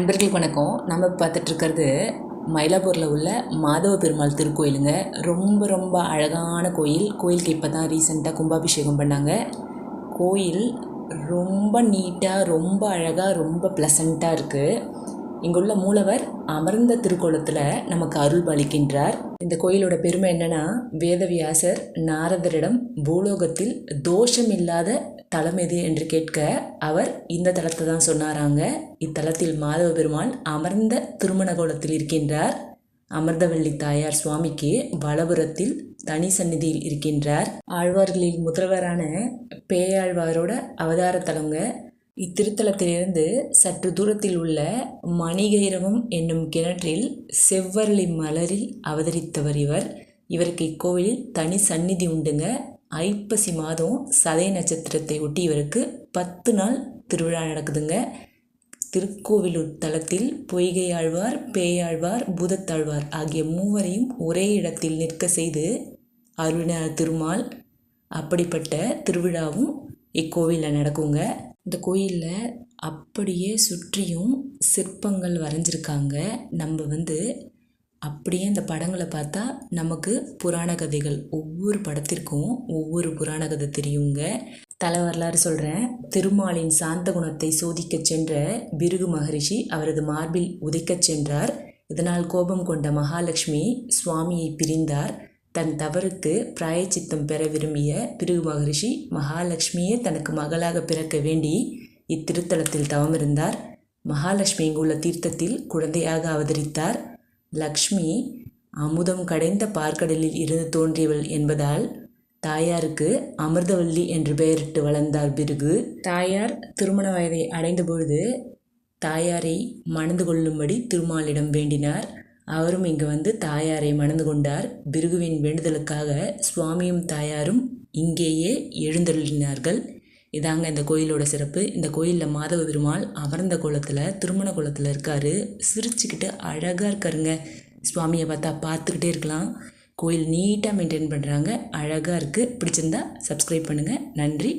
நண்பர்கள் வணக்கம். நம்ம பார்த்துட்ருக்கிறது மயிலாப்பூரில் உள்ள மாதவ பெருமாள் திருக்கோயிலுங்க. ரொம்ப ரொம்ப அழகான கோயில். கோயிலுக்கு இப்போ தான் ரீசெண்டாக கும்பாபிஷேகம் பண்ணாங்க. கோயில் ரொம்ப நீட்டாக ரொம்ப அழகாக ரொம்ப ப்ளசண்ட்டாக இருக்குது இங்குள்ள மூலவர் அமர்ந்த திருக்கோலத்தில் நமக்கு அருள் பாலிக்கின்றார் இந்த கோயிலோட பெருமை என்னன்னா வேதவியாசர் நாரதரிடம் பூலோகத்தில் தோஷம் இல்லாத தலம் எது என்று கேட்க அவர் இந்த தலத்தை தான் சொன்னாராங்க. இத்தலத்தில் மாதவ பெருமாள் அமர்ந்த திருமண கோலத்தில் இருக்கின்றார். அமிர்தவள்ளி தாயார் சுவாமிக்கு வலபுரத்தில் தனி சந்நிதியில் இருக்கின்றார். ஆழ்வார்களில் முதல்வரான பேயாழ்வாரோட அவதார தலங்க இத்திருத்தலத்திலிருந்து சற்று தூரத்தில் உள்ள மணிகைரவம் என்னும் கிணற்றில் செவ்வரளி மலரில் அவதரித்தவர் இவர். இவருக்கு இக்கோவிலில் தனி சந்நிதி உண்டுங்க. ஐப்பசி மாதம் சதய நட்சத்திரத்தை ஒட்டி இவருக்கு பத்து நாள் திருவிழா நடக்குதுங்க. திருக்கோவிலூர் தலத்தில் பொய்கை ஆழ்வார் பேயாழ்வார் பூதத்தாழ்வார் ஆகிய மூவரையும் ஒரே இடத்தில் நிற்க செய்து அருண திருமால். அப்படிப்பட்ட திருவிழாவும் இக்கோவிலில் நடக்குங்க. இந்த கோயிலில் அப்படியே சுற்றியும் சிற்பங்கள் வரைஞ்சிருக்காங்க. நம்ம வந்து அப்படியே இந்த படங்களை பார்த்தா நமக்கு புராண கதைகள் ஒவ்வொரு படத்திற்கும் ஒவ்வொரு புராண கதை தெரியுங்க. தலை வரலாறு சொல்கிறேன் திருமாலின் சாந்த குணத்தை சோதிக்கச் சென்ற பிருகு மகரிஷி அவரது மார்பில் உதைக்கச் சென்றார். இதனால் கோபம் கொண்ட மகாலட்சுமி சுவாமியை பிரிந்தார். தன் தவறுக்கு பிராயச்சித்தம் பெற விரும்பிய பிருகு மகரிஷி மகாலட்சுமியே தனக்கு மகளாக பிறக்க வேண்டி இத்திருத்தலத்தில் தவமிருந்தார். மகாலட்சுமி இங்குள்ள தீர்த்தத்தில் குழந்தையாக அவதரித்தார். லக்ஷ்மி அமுதம் கடைந்த பார்க்கடலில் இருந்து தோன்றியவள் என்பதால் தாயாருக்கு அமிர்தவல்லி என்று பெயரிட்டு வளர்ந்தார் பிருகு தாயார் திருமண வயதை அடைந்த பொழுது தாயாரை மணந்து கொள்ளும்படி திருமாலிடம் வேண்டினார். அவரும் இங்கு வந்து தாயாரை மணந்து கொண்டார். பிருகுவின் வேண்டுதலுக்காக சுவாமியும் தாயாரும் இங்கேயே எழுந்தருளினார்கள். இதாங்க இந்த கோயிலோட சிறப்பு. இந்த கோயிலில் மாதவ பெருமாள் அமர்ந்த குளத்தில் திருமண குளத்தில் இருக்கார். சிரிச்சுக்கிட்டு அழகாக இருக்காருங்க. சுவாமியை பார்த்தா பார்த்துக்கிட்டே இருக்கலாம். கோயில் நீட்டாக மெயின்டைன் பண்ணுறாங்க அழகாக இருக்குது பிடிச்சிருந்தா சப்ஸ்கிரைப் பண்ணுங்கள் நன்றி.